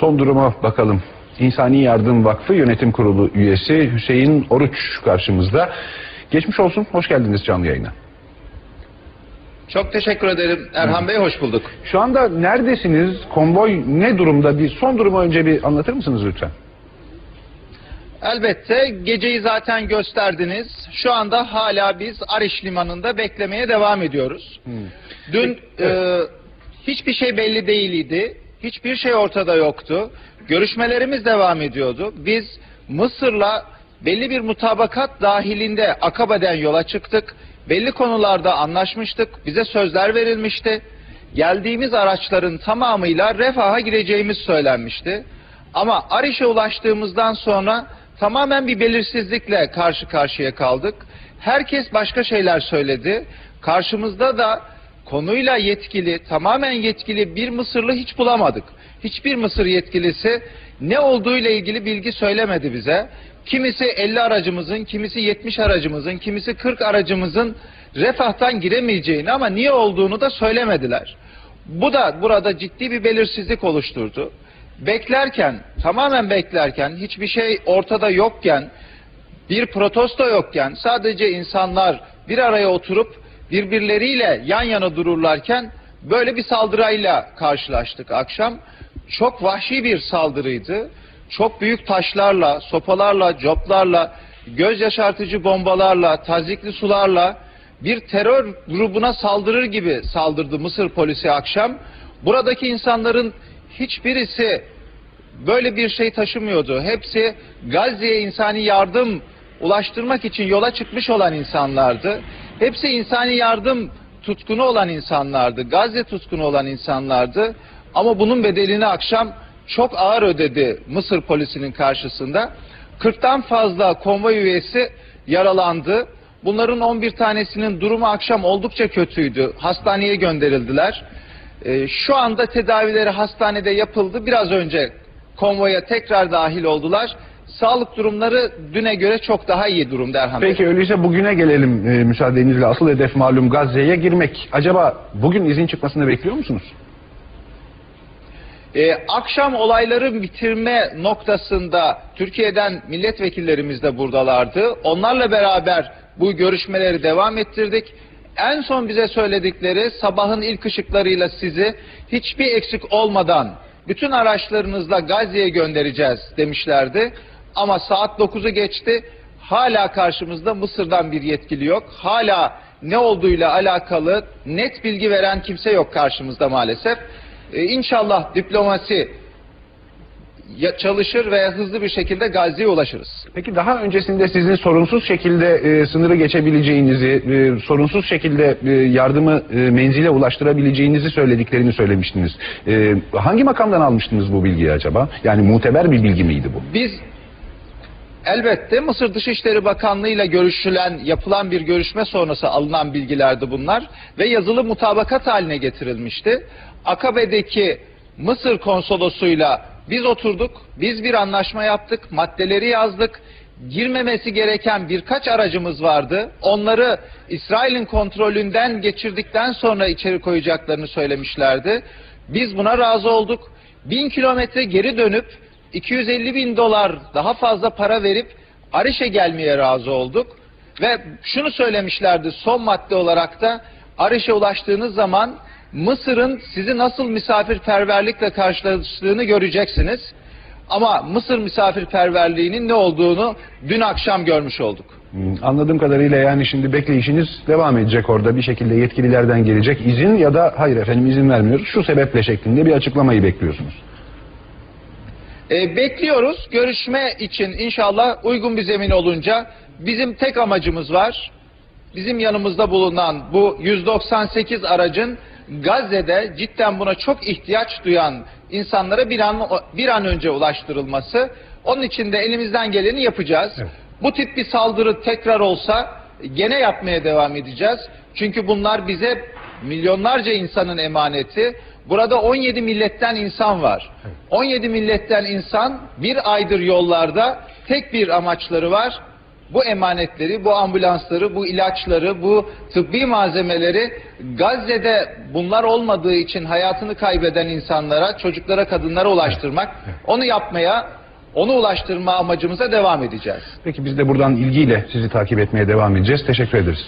Son duruma bakalım. İnsani Yardım Vakfı Yönetim Kurulu üyesi Hüseyin Oruç karşımızda. Geçmiş olsun, hoş geldiniz canlı yayına. Çok teşekkür ederim Erhan Bey, hoş bulduk. Şu anda neredesiniz? Konvoy ne durumda? Bir son durumu önce bir anlatır mısınız lütfen? Elbette geceyi zaten gösterdiniz. Şu anda hala biz Ariş Limanı'nda beklemeye devam ediyoruz. Dün e, hiçbir şey belli değildi. Hiçbir şey ortada yoktu. Görüşmelerimiz devam ediyordu. Biz Mısır'la belli bir mutabakat dahilinde Akabe'den yola çıktık. Belli konularda anlaşmıştık. Bize sözler verilmişti. Geldiğimiz araçların tamamıyla refaha gideceğimiz söylenmişti. Ama Ariş'e ulaştığımızdan sonra tamamen bir belirsizlikle karşı karşıya kaldık. Herkes başka şeyler söyledi. Karşımızda da konuyla yetkili, tamamen yetkili bir Mısırlı hiç bulamadık. Hiçbir Mısır yetkilisi ne olduğuyla ilgili bilgi söylemedi bize. Kimisi 50 aracımızın, kimisi 70 aracımızın, kimisi 40 aracımızın refahtan giremeyeceğini ama niye olduğunu da söylemediler. Bu da burada ciddi bir belirsizlik oluşturdu. Beklerken, tamamen beklerken, hiçbir şey ortada yokken, bir protesto yokken, sadece insanlar bir araya oturup birbirleriyle yan yana dururlarken böyle bir saldırıyla karşılaştık akşam. Çok vahşi bir saldırıydı. Çok büyük taşlarla, sopalarla, coplarla, göz yaşartıcı bombalarla, tazikli sularla bir terör grubuna saldırır gibi saldırdı Mısır polisi akşam. Buradaki insanların hiçbirisi böyle bir şey taşımıyordu. Hepsi Gazze'ye insani yardım ulaştırmak için yola çıkmış olan insanlardı. Hepsi insani yardım tutkunu olan insanlardı. Gazze tutkunu olan insanlardı. Ama bunun bedelini akşam çok ağır ödedi Mısır polisinin karşısında. 40'tan fazla konvoy üyesi yaralandı. Bunların 11 tanesinin durumu akşam oldukça kötüydü. Hastaneye gönderildiler. Ee, şu anda tedavileri hastanede yapıldı. Biraz önce konvoya tekrar dahil oldular. Sağlık durumları düne göre çok daha iyi durumda Erhan Bey. Peki öyleyse bugüne gelelim e, müsaadenizle. Asıl hedef malum Gazze'ye girmek. Acaba bugün izin çıkmasını bekliyor musunuz? Ee, akşam olayları bitirme noktasında Türkiye'den milletvekillerimiz de buradalardı. Onlarla beraber bu görüşmeleri devam ettirdik. En son bize söyledikleri sabahın ilk ışıklarıyla sizi hiçbir eksik olmadan bütün araçlarınızla Gazze'ye göndereceğiz demişlerdi. Ama saat 9'u geçti. Hala karşımızda Mısır'dan bir yetkili yok. Hala ne olduğuyla alakalı net bilgi veren kimse yok karşımızda maalesef. Ee, inşallah diplomasi çalışır ve hızlı bir şekilde Gazze'ye ulaşırız. Peki daha öncesinde sizin sorunsuz şekilde e, sınırı geçebileceğinizi, e, sorunsuz şekilde e, yardımı e, menzile ulaştırabileceğinizi söylediklerini söylemiştiniz. E, hangi makamdan almıştınız bu bilgiyi acaba? Yani muteber bir bilgi miydi bu? Biz elbette Mısır Dışişleri Bakanlığı ile görüşülen, yapılan bir görüşme sonrası alınan bilgilerdi bunlar ve yazılı mutabakat haline getirilmişti. Akabe'deki Mısır konsolosuyla biz oturduk, biz bir anlaşma yaptık, maddeleri yazdık. Girmemesi gereken birkaç aracımız vardı. Onları İsrail'in kontrolünden geçirdikten sonra içeri koyacaklarını söylemişlerdi. Biz buna razı olduk. Bin kilometre geri dönüp 250 bin dolar daha fazla para verip Ariş'e gelmeye razı olduk. Ve şunu söylemişlerdi son madde olarak da Ariş'e ulaştığınız zaman Mısır'ın sizi nasıl misafirperverlikle karşıladığını göreceksiniz. Ama Mısır misafirperverliğinin ne olduğunu dün akşam görmüş olduk. Hmm, Anladığım kadarıyla yani şimdi bekleyişiniz devam edecek orada bir şekilde yetkililerden gelecek izin ya da hayır efendim izin vermiyoruz şu sebeple şeklinde bir açıklamayı bekliyorsunuz. E, bekliyoruz. Görüşme için inşallah uygun bir zemin olunca bizim tek amacımız var. Bizim yanımızda bulunan bu 198 aracın Gazze'de cidden buna çok ihtiyaç duyan insanlara bir an bir an önce ulaştırılması. Onun için de elimizden geleni yapacağız. Evet. Bu tip bir saldırı tekrar olsa gene yapmaya devam edeceğiz. Çünkü bunlar bize milyonlarca insanın emaneti. Burada 17 milletten insan var. 17 milletten insan bir aydır yollarda tek bir amaçları var. bu emanetleri, bu ambulansları, bu ilaçları, bu tıbbi malzemeleri Gazze'de bunlar olmadığı için hayatını kaybeden insanlara, çocuklara, kadınlara ulaştırmak, onu yapmaya, onu ulaştırma amacımıza devam edeceğiz. Peki biz de buradan ilgiyle sizi takip etmeye devam edeceğiz. Teşekkür ederiz.